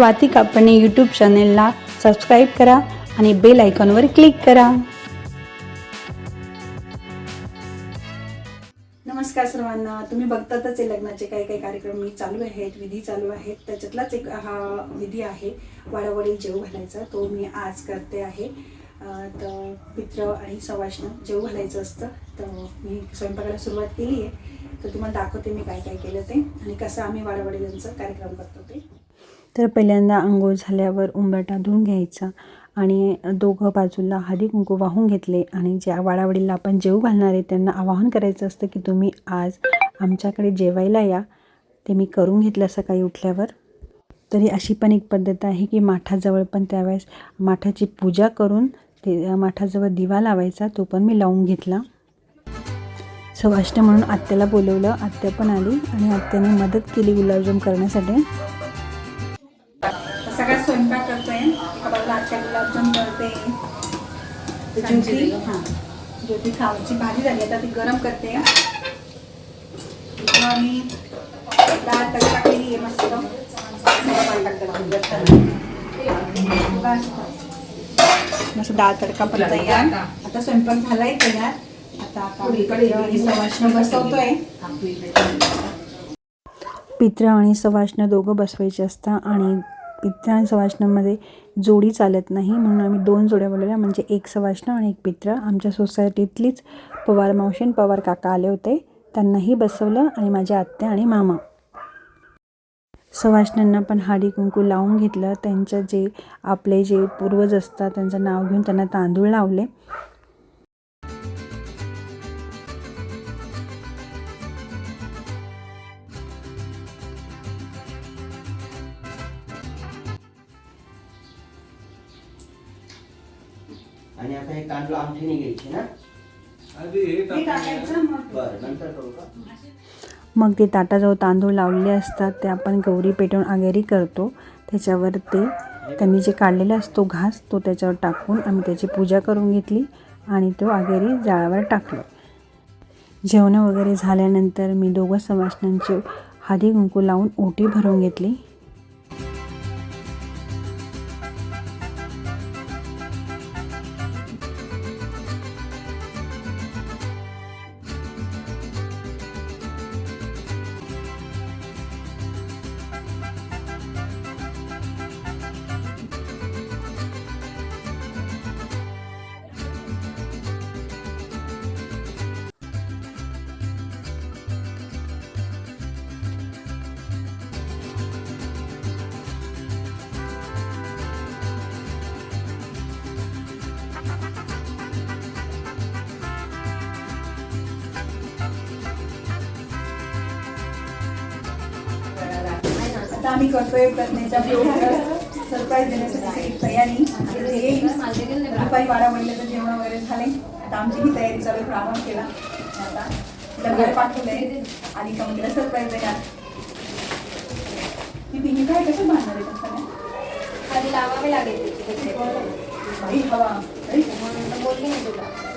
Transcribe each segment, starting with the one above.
Swati Kapne YouTube चॅनेलला subscribe करा आणि बेल आयकॉनवर क्लिक करा. नमस्कार सर्वांना. तुम्ही बघतातच आहे लग्नाचे काही काही कार्यक्रम मी चालू आहेत विधी चालू आहेत. त्याच्यातलाच एक हा विधी आहे वाडावडील जेव घालायचा. तो मी आज करते आहे. तर मित्र आणि सवाष्ण जेव घालायचं असतं. तर मी स्वयंपाकाला सुरुवात केली आहे. तर तुम्हाला दाखवते मी काय काय केलं ते आणि कसं आम्ही वाडावडिलांचा कार्यक्रम करतो ते. तर पहिल्यांदा आंघोळ झाल्यावर उंबरटा धुवून घ्यायचा आणि दोघं बाजूला हळदी कुंकू वाहून घेतले आणि ज्या वाडावडीला आपण जेव घालणार आहे त्यांना आवाहन करायचं असतं की तुम्ही आज आमच्याकडे जेवायला या. ते मी करून घेतलं सकाळी उठल्यावर. तरी अशी पण एक पद्धत आहे की माठाजवळ पण त्यावेळेस माठाची पूजा करून ते माठाजवळ दिवा लावायचा तो पण मी लावून घेतला. सवाष्ण म्हणून आत्याला बोलवलं. आत्या पण आली आणि आत्याने मदत केली गुलाबजाम करण्यासाठी. ज्योती? हां. ज्योती खावाची भाजी झाली. आता ती गरम करते. इथं आम्ही डाळ तडका केली आहे मस्त. मस्त डाळ तडका पण तयार. आता. स्वयंपाक झालाय तयार. आता आणि सवाष्ण बसवतोय. पित्र आणि सवाष्ण दोघं बसवायचे असतात आणि पित्र आणि सवाष्णामध्ये जोडी चालत नाही. म्हणून आम्ही दोन जोड्या बोलवल्या. म्हणजे एक सवाष्ण आणि एक पित्र. आमच्या सोसायटीतलीच पवार मावशी आणि पवार काका आले होते. त्यांनाही बसवलं आणि माझ्या आत्या आणि मामा. सवाष्णांना पण हाडी कुंकू लावून घेतलं. त्यांचं जे आपले जे पूर्वज असतात त्यांचं नाव घेऊन त्यांना तांदूळ लावले. तांदूळ आमठीने घ्यायचे ना? बरं नंतर करू का? मग ते ताटाजवळ तांदूळ लावलेले असतात ते आपण गौरी पेटवून आगेरी करतो. त्याच्यावर ते त्यांनी जे काढलेला असतो घास तो त्याच्यावर टाकून आम्ही त्याची पूजा करून घेतली आणि तो आगेरी जाळावर टाकलो. जेवणं वगैरे झाल्यानंतर मी दोघं सवाष्णांची हळदी कुंकू लावून ओटी भरून घेतली. आता आम्ही करतोय प्रज्ञेच्या सरप्राईज देण्यासाठी तयारी. येईल. दुपारी बारा वाजल्याचं जेवण वगैरे झाले. आता आमची ही तयारी चालू प्रारंभ केला. आता तिला घर पाठवलंय. आणि का तिला सरप्राईज देणार. ती तिने काय? कसं बांधणार आहे आधी लावावे लागेल कसे हवा बोलली मी तुला.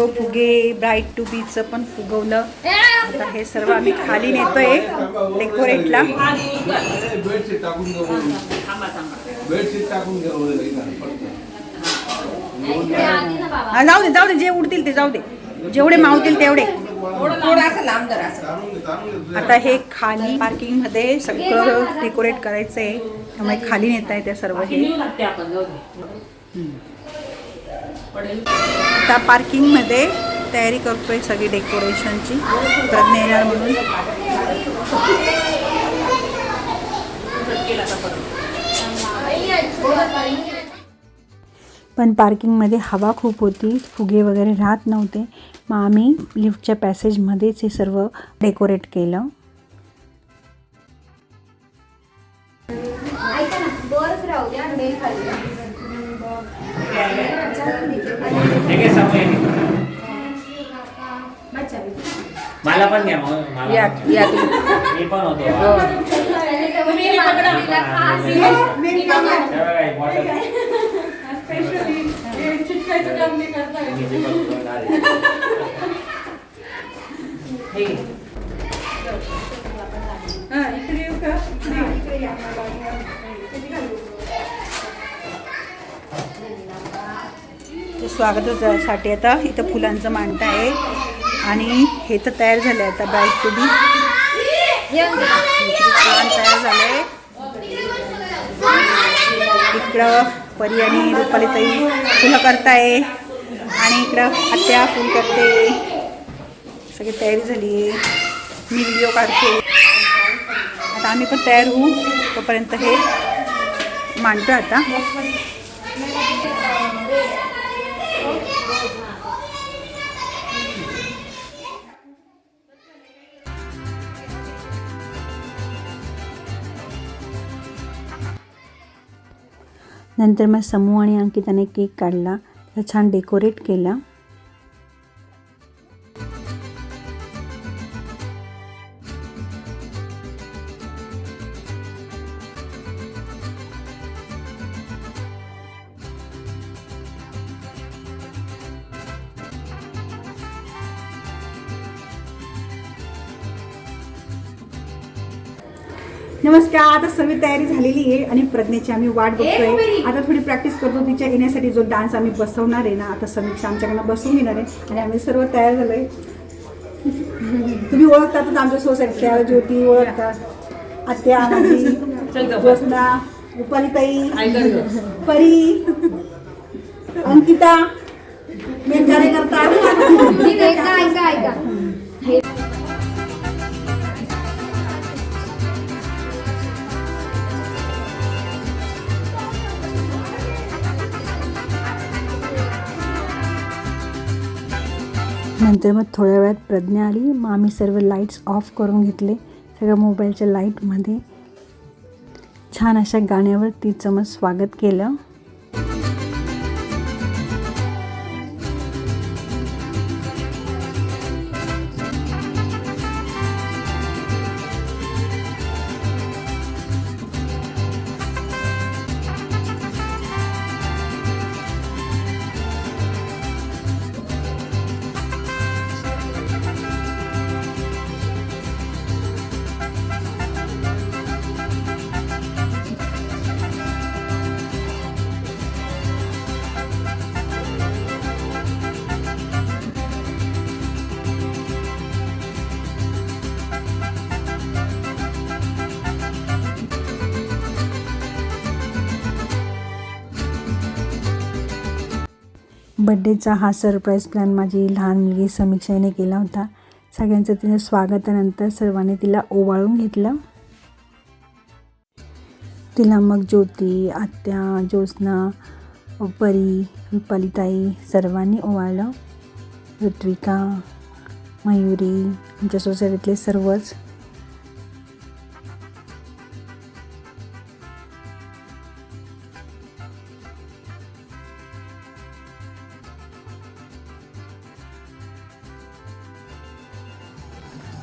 तो फुगे ब्राईट टू बीचं पण फुगवलं. आता हे सर्व आम्ही खाली नेतोय डेकोरेटला. जाऊ दे जाऊ दे जे उडतील ते जाऊ दे. जेवढे मावतील तेवढे. आता हे खाली पार्किंगमध्ये सगळं डेकोरेट करायचंय. त्यामुळे खाली नेता येते सर्व हे. आता पार्किंगमध्ये तयारी करतोय सगळी डेकोरेशनची प्रज्ञा येणार म्हणून. पण पार्किंगमध्ये हवा खूप होती फुगे वगैरे राहत नव्हते. मग आम्ही लिफ्टच्या पॅसेजमध्येच हे सर्व डेकोरेट केलं. ऐका ना मला पण घ्या मग मला या पण. या मी पण होतो. हो. तुम्ही पकडा तिला खास. मी पण आहे. हे बघा, एक bottle. चिटकायचं काम नाही करता मी जे बघतो, डाळ. हे घे. हा, इकडे येऊ का? इकडे या. स्वागतासाठी आता इथं फुलांचं मांडत आहे. आणि हे तर तयार झालं आहे आता बॅग टू बी छान तयार झालंय. इकडं परी आणि रुपालीताई फुलं करताय. आणि इकडं आत्या फुल करते. सगळी तयारी झाली. आहे मी व्हिडिओ काढते. आता आम्ही पण तयार होऊ. तोपर्यंत हे मांडतो आता. नंतर मग समूह आणि अंकिताने केक काढला. त्याला छान डेकोरेट केला. नमस्कार आता सर्व तयारी झालेली आहे आणि प्रज्ञेची आम्ही वाट बघतोय. आता थोडी प्रॅक्टिस करतो तिच्या येण्यासाठी जो डान्स आम्ही बसवणार आहे ना आता समीक्षा आमच्याकडनं बसवून घेणार आहे आणि आम्ही सर्व तयार झालोय. तुम्ही ओळखतातच आमच्या सोसायटीच्या ज्योती ओळखतात आत्या ज्योत्ना रुपालीताई परी अंकिता मेन कार्यकर्ता ऐका ऐका ऐका. नंतर मग थोड्या वेळात प्रज्ञा आली. मग आम्ही सर्व लाईट्स ऑफ करून घेतले. सगळ्या मोबाईलच्या लाईटमध्ये छान अशा गाण्यावर तिचं मग स्वागत केलं. बड्डेचा हा सरप्राईज प्लॅन माझी लहान मुलगी समीक्षेने केला होता. सगळ्यांचं तिने स्वागतानंतर सर्वांनी तिला ओवाळून घेतलं. तिला मग ज्योती आत्या ज्योत्स्ना परी रुपालीताई सर्वांनी ओवाळलं. ऋत्विका मयुरी आमच्या सोसायटीतले सर्वच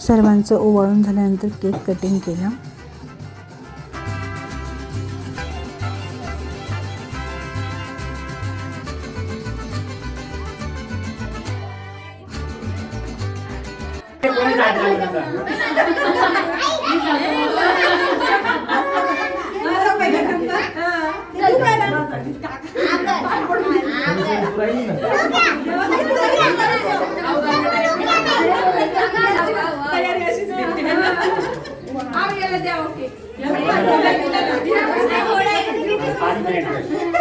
सर्वांचं ओवाळून झाल्यानंतर केक कटिंग केलं.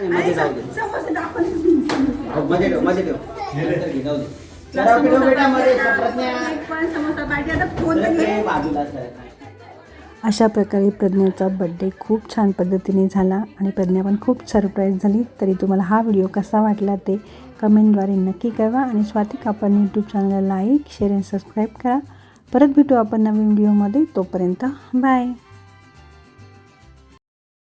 मध्ये जाऊ दे. हो, मध्ये ठेवमध्ये ठेव. नंतर घे, जाऊ दे. जरा पिलो बेटा मध्ये प्रज्ञा पण समोसा पार्टी आता फोन जरा तर घे ते बाजूला सर अशा प्रकारे प्रज्ञाचा बड्डे खूप छान पद्धतीने झाला आणि प्रज्ञा पण खूप सरप्राईज झाली. तरी तुम्हाला हा व्हिडिओ कसा वाटला ते कमेंटद्वारे नक्की कळवा आणि स्वाती कापड यूट्यूब चॅनलला लाईक शेअर आणि सबस्क्राईब करा. परत भेटू आपण नवीन व्हिडिओमध्ये तोपर्यंत बाय